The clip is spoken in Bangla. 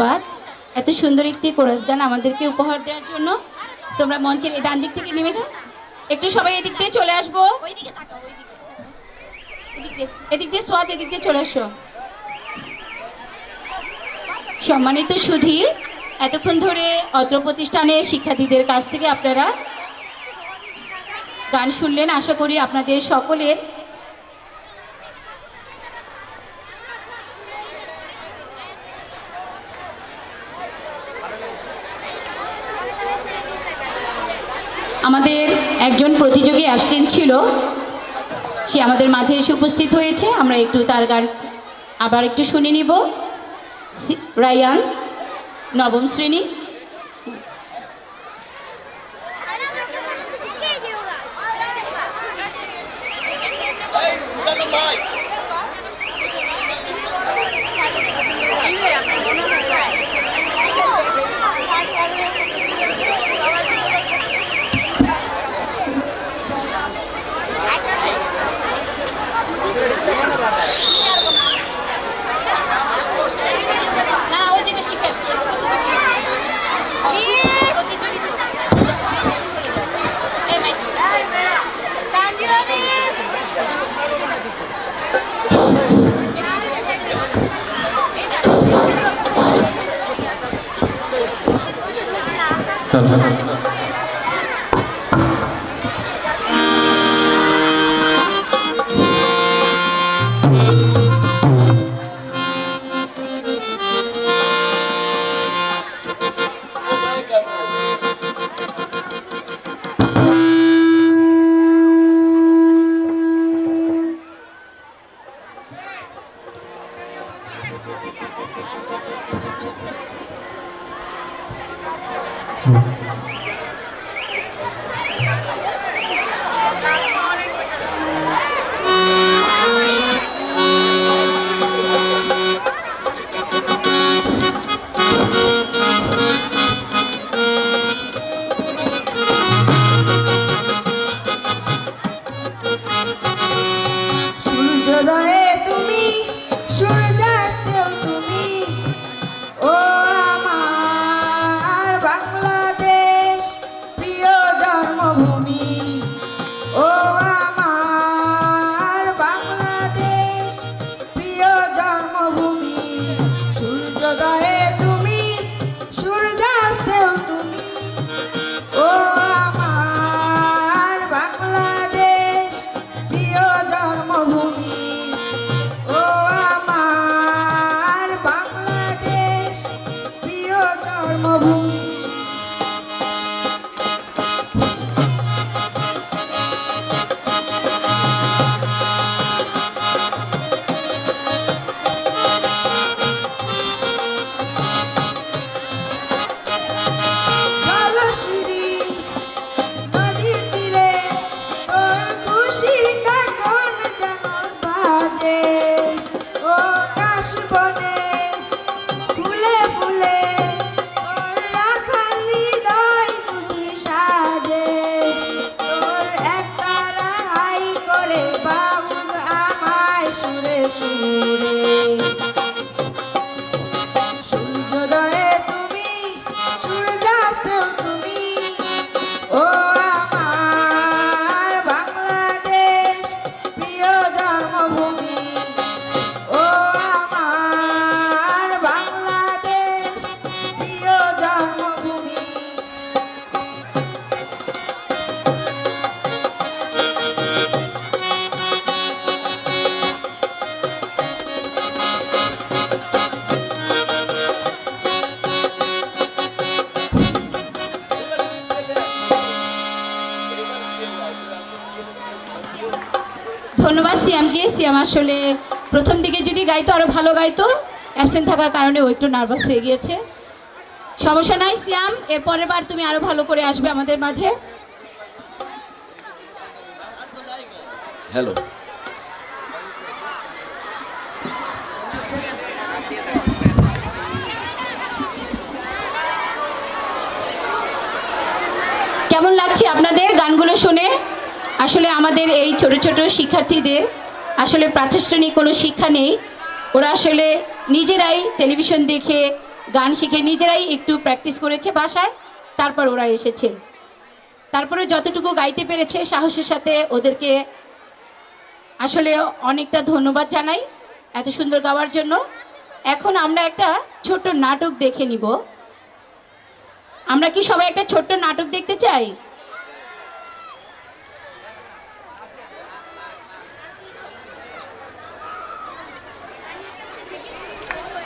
ধন্যবাদ। এত সুন্দর একটি কোরাস গান আমাদেরকে উপহার দেওয়ার জন্য। তোমরা মঞ্চের এই ডান দিক থেকে নেমে যাও। একটু সবাই এদিক দিয়ে চলে আসব। এদিক দিয়ে এদিক দিয়ে সোয়াদ এদিক দিয়ে চলে আসো। সম্মানিত সুধী এতক্ষণ ধরে অত্র প্রতিষ্ঠানের শিক্ষার্থীদের কাছ থেকে আপনারা গান শুনলেন। আশা করি আপনাদের সকলের আমাদের একজন প্রতিযোগী অ্যাবসেন্ট ছিল। সে আমাদের মাঝে এসে উপস্থিত হয়েছে। আমরা একটু তার গান আবার একটু শুনে নিব। সি- রায়ান নবম শ্রেণি। No, no. সূর্যোদয়ে তুমি বাজে ও কাশবনে ফুলে ফুলে তোর রাখাল হৃদয় বুঝি সাজে। তোর একতারা হাই করে বাউল আমায় সুরে সুরে। সিয়ামকে সিয়াম আসলে প্রথম দিকে যদি গাইতো আরও ভালো গাইতো। অ্যাবসেন্ট থাকার কারণে ও একটু নার্ভাস হয়ে গিয়েছে। সমস্যা নাই সিয়াম এর পরের বার তুমি আরও ভালো করে আসবে আমাদের মাঝে। হ্যালো কেমন লাগছে আপনাদের গানগুলো শুনে? আসলে আমাদের এই ছোট ছোট শিক্ষার্থীদের আসলে প্রাতিষ্ঠানিক কোনো শিক্ষা নেই। ওরা আসলে নিজেরাই টেলিভিশন দেখে, গান শিখে নিজেরাই একটু প্র্যাকটিস করেছে বাসায়, তারপর ওরা এসেছে। তারপরে যতটুকু গাইতে পেরেছে সাহসের সাথে ওদেরকে আসলে অনেকটা ধন্যবাদ জানাই এত সুন্দর গাওয়ার জন্য। এখন আমরা একটা ছোট্ট নাটক দেখে নিব। আমরা কি সবাই একটা ছোট্ট নাটক দেখতে চাই?